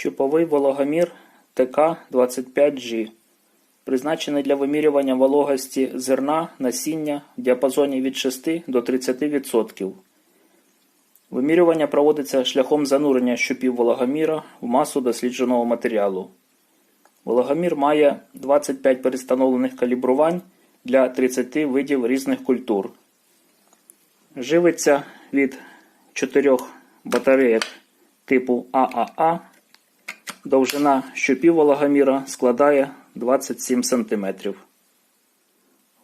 Щуповий вологомір ТК-25G, призначений для вимірювання вологості зерна, насіння в діапазоні від 6 до 30%. Вимірювання проводиться шляхом занурення щупів вологоміра в масу дослідженого матеріалу. Вологомір має 25 перестановлених калібрувань для 30 видів різних культур. Живиться від 4 батареїк типу ААА. Довжина щупів вологоміра складає 27 см.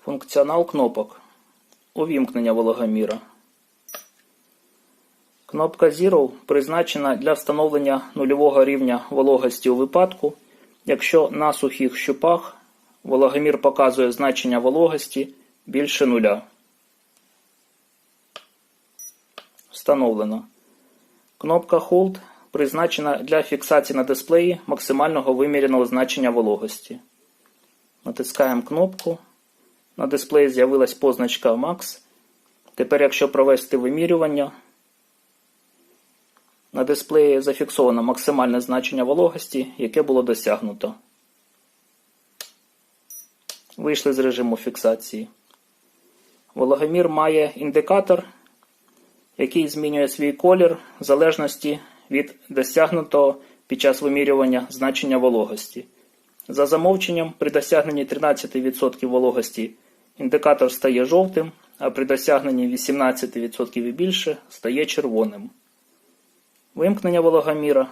Функціонал кнопок. Увімкнення вологоміра. Кнопка Zero призначена для встановлення нульового рівня вологості у випадку, якщо на сухих щупах вологомір показує значення вологості більше нуля. Встановлено. Кнопка Hold призначена для фіксації на дисплеї максимального виміреного значення вологості. Натискаємо кнопку. На дисплеї з'явилась позначка Max. Тепер, якщо провести вимірювання, на дисплеї зафіксовано максимальне значення вологості, яке було досягнуто. Вийшли з режиму фіксації. Вологомір має індикатор, який змінює свій колір в залежності від досягнутого під час вимірювання значення вологості. За замовченням, при досягненні 13% вологості індикатор стає жовтим, а при досягненні 18% і більше стає червоним. Вимкнення вологоміра.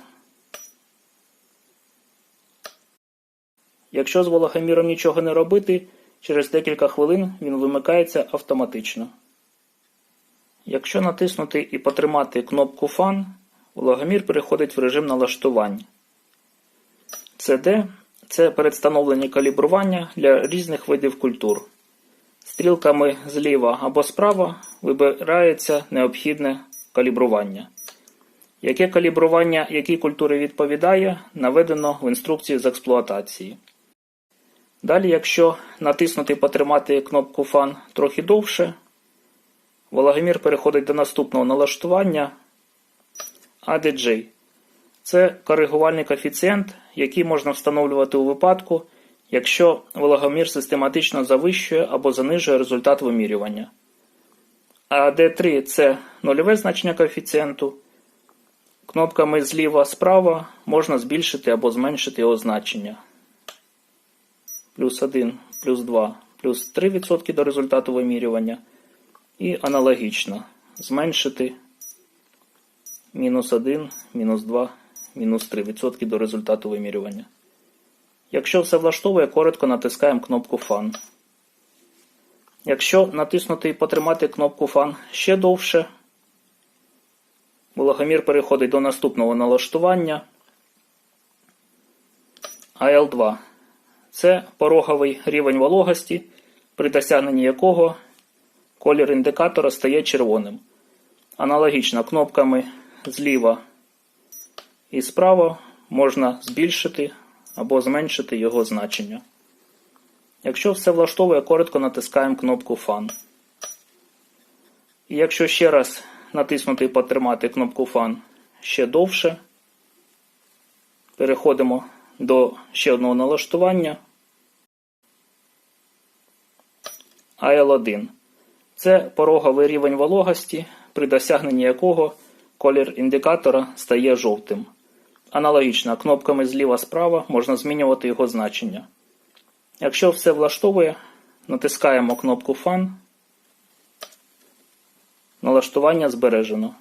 Якщо з вологоміром нічого не робити, через декілька хвилин він вимикається автоматично. Якщо натиснути і потримати кнопку Fan, вологомір переходить в режим налаштувань. CD – це передстановлені калібрування для різних видів культур. Стрілками зліва або справа вибирається необхідне калібрування. Яке калібрування якій культури відповідає, наведено в інструкції з експлуатації. Далі, якщо натиснути і потримати кнопку Fan трохи довше, вологомір переходить до наступного налаштування ADJ. Це коригувальний коефіцієнт, який можна встановлювати у випадку, якщо вологомір систематично завищує або занижує результат вимірювання. А D3 це нульове значення коефіцієнту. Кнопками зліва-справа можна збільшити або зменшити його значення. Плюс 1, плюс 2, плюс 3% до результату вимірювання. І аналогічно зменшити мінус 1, мінус 2, мінус 3% до результату вимірювання. Якщо все влаштовує, коротко натискаємо кнопку Fan. Якщо натиснути і потримати кнопку Fan ще довше, вологомір переходить до наступного налаштування. АЛ2 це пороговий рівень вологості, при досягненні якого колір індикатора стає червоним. Аналогічно кнопками зліва і справа можна збільшити або зменшити його значення. Якщо все влаштовує, коротко натискаємо кнопку Fan. І якщо ще раз натиснути і потримати кнопку Fan ще довше, переходимо до ще одного налаштування. AL1 це пороговий рівень вологості, при досягненні якого колір індикатора стає жовтим. Аналогічно кнопками зліва-справа можна змінювати його значення. Якщо все влаштовує, натискаємо кнопку Fan. Налаштування збережено.